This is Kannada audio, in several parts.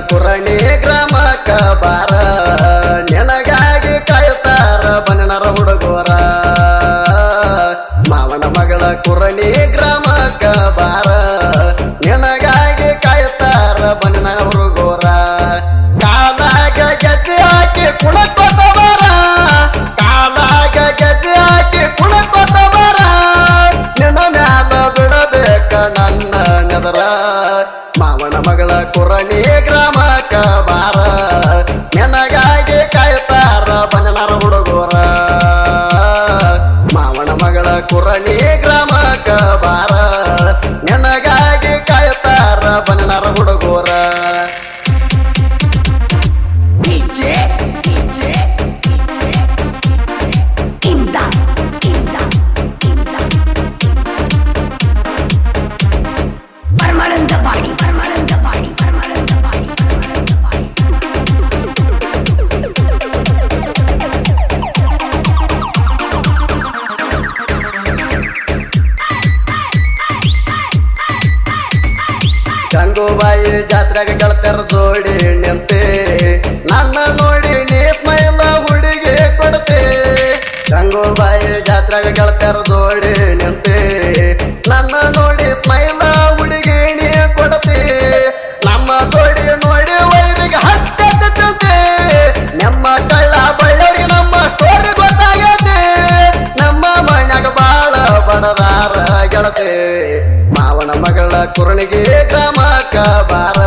ಕುರಣಿ ಗ್ರಾಮಕ್ಕ ಬಾರ. ನಿನಗಾಗಿ ಮಾವನ ಮಗಳ ಕುರಣಿ ಗ್ರಾಮಕ್ಕ ಬಾರ. ಗಂಗೂಬಾಯಿ ಜಾತ್ರೆಗೆ ಗೆಳತರ ಜೋಡಿ ನಿಂತೆ. ನನ್ನ ನೋಡಿ ನೀ ಸ್ಮೈಲ ಹುಡುಗಿ ಕೊಡ್ತೆ. ಗಂಗೂಬಾಯಿ ಜಾತ್ರೆಗೆ ಗೆಳತರ ಜೋಡಿ ನಿಂತೆ. ನನ್ನ ನೋಡಿ ಸ್ಮೈಲ ಹುಡುಗಿ ನೀ ಕೊಡ್ತೆ. ನಮ್ಮ ಜೋಡಿ ನೋಡಿ ವೈರಿಗೆ ಹತ್ತೆ ನಮ್ಮ ಕಳ್ಳ ಬಳ್ಳರಿ ನಮ್ಮ ತೋರಿ ಗೊತ್ತಾಗತ್ತೆ. ನಮ್ಮ ಮನ್ಯಾಗ ಬಾಳ ಬಡದಾರ ಗೆಳತೆ. ಮಾವನ ಮಗಳ ಕುರಣಿಗೆ ಗ್ರಾಮಕ್ಕ ಬಾರ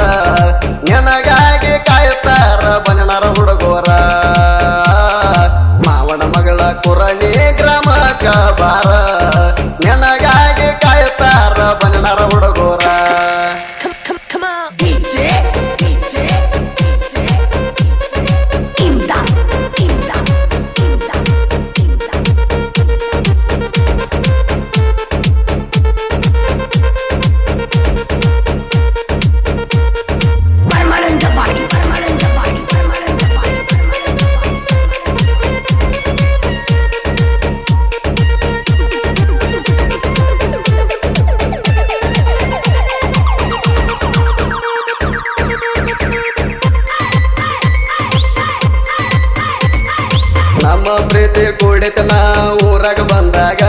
ನಿನಗಾಗಿ ಕಾಯುತ್ತಾರ ಬನ್ನರ ಹುಡುಗೋರ ಮಾವನ ಮಗಳ ಕುರಣಿ ಗ್ರಾಮಕ್ಕ ಬಾರ. ನಮ್ಮ ಪ್ರೀತಿ ಕೂಡಿತನ ಊರಾಗ ಬಂದಾಗ.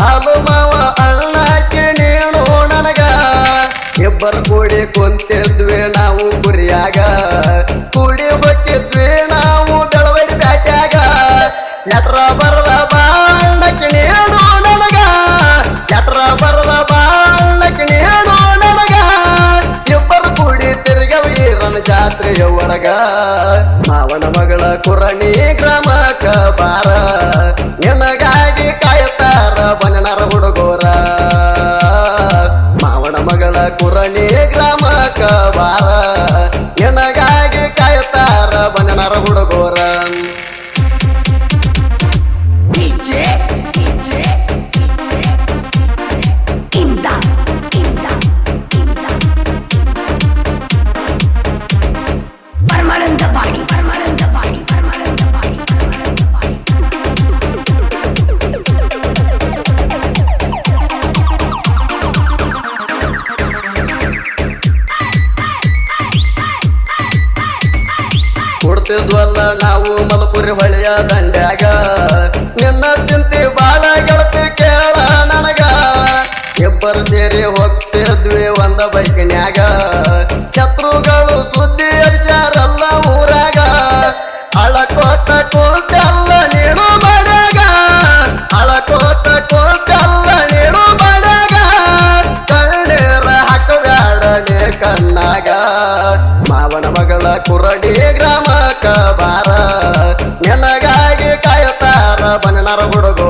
ಹಾಲು ಮಾವ ಅಣ್ಣ ನೀನು ನನಗ. ಇಬ್ಬರು ಕೂಡಿ ಕುಂತಿದ್ವಿ ನಾವು ಗುರಿಯಾಗ. ಕೂಡಿ ಹೋಗಿದ್ವಿ ನಾವು ಬೆಳವಡಿ ಬ್ಯಾಟ್ಯಾಗ. ಎಟ್ರ ಬರದ ಬಾಣ್ಣಕ್ಕೆ ನೀನು ನನಗ. ಎಟ್ರ ಬರದ ಬಾಣ್ಣಕ್ಕೆ ನೀನು ನನಗ. ಇಬ್ಬರು ಕೂಡಿ ತಿರುಗ ವೀರನ ಜಾತ್ರೆಯ ಒಳಗ. ಮಾವನ ಮಗಳ ಕುರಣಿ ಗ್ರಾಮಕ ಬಾರ. ನಿನಗಾಗಿ ಕಾಯುತ್ತಾರ ಬನ್ನರ ಹುಡುಗೋರ. ಮಾವನ ಮಗಳ ಕುರಣಿ ಗ್ರಾಮಕ ಬಾರ. ನಿನಗಾಗಿ ಕೊಡ್ತಿದ್ವಲ್ಲ ನಾವು ಮಲಪುರಿ ಹೊಳೆಯ ದಂಡ್ಯಾಗ. ನಿನ್ನ ಚಿಂತೆ ಬಾಳ ಗೆಳತಿ ಕೇಳ ನನಗ. ಇಬ್ಬರು ಸೇರಿ ಹೋಗ್ತಿದ್ವಿ ಒಂದ ಬೈಕ್ನ್ಯಾಗ. ಶತ್ರುಗಳು ಸುದ್ದಿ ಅಭಿಷಾರಲ್ಲ ಊರಾಗ. ಅಳಕೋತ ಕೂತಲ್ಲ ನೀನು ಮಾಡ್ಯಾಗ. ಅಳಕೋತ ಕೂತಲ್ಲ ನೀನು ಮಾಡ್ಯಾಗ. ಕಣ್ಣೀರ ಹಾಕಬ್ಯಾಡ ನೀ ಕಣ್ಣಾಗ. ಮಾವನ ಮಗಳ ಕುರಡಿ ಗ್ರಾಮಕ್ಕ ಕಾಯುತ್ತಾರ ಬನ್ನರ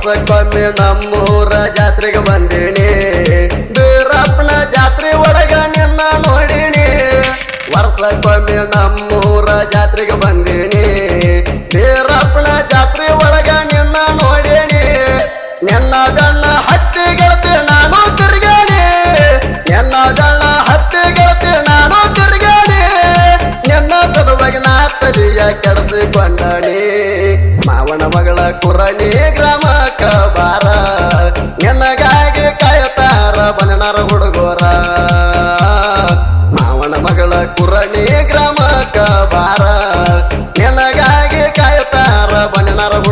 ವರ್ಷಕ್ಕೊಮ್ಮೆ ನಮ್ಮೂರ ಜಾತ್ರೆಗೆ ಬಂದೀನಿ. ಬೀರಪ್ಪನ ಜಾತ್ರೆ ಒಳಗ ನಿನ್ನ ನೋಡಿನಿ. ವರ್ಷಕ್ಕೊಮ್ಮೆ ನಮ್ಮೂರ ಜಾತ್ರೆಗೆ ಬಂದೀನಿ. ಬೀರಪ್ಪನ ಜಾತ್ರೆ ಒಳಗ ನಿನ್ನ ನೋಡೀನಿ. ನಿನ್ನ ಗಣ್ಣ ಹತ್ತಿ ಗೆಳತಿ ನಾನು ತಿರ್ಗಾಡಿ. ನಿನ್ನ ಗಣ್ಣ ಹತ್ತಿ ಗೆಳತಿ ನಾನು ತಿರ್ಗಾಡಿ. ನಿನ್ನ ಸಲುವಾಗಿ ನಾ ತಲಿಯ ಕೆಡಿಸಿಕೊಂಡಣಿ ಮಾವನ ಮಗಳ ಕುರಣಿ matter what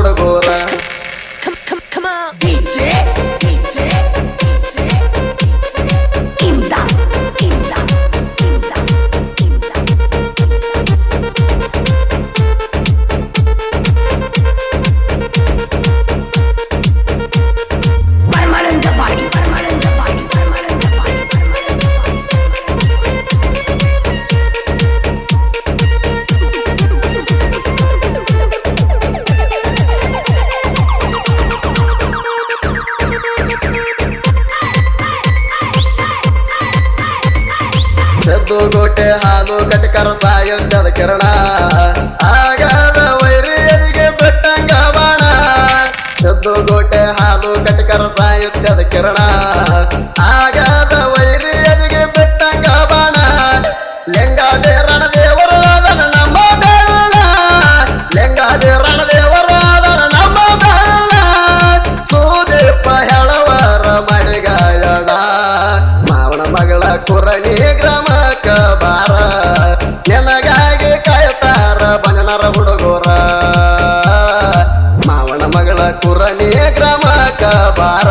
ಕಿರಣ ಆಗದ ವೈರಿಯರಿಗೆ ಬಿಟ್ಟಂಗ ಬಾಣ. ಸದ್ದುಗೋಟೆ ಹಾಲು ಕಟಕರ ಸಾಯುತ್ತದ ಕಿರಣ ಆಗದ ಬಾರ